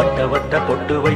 வட்ட வட்ட பொட்டு வை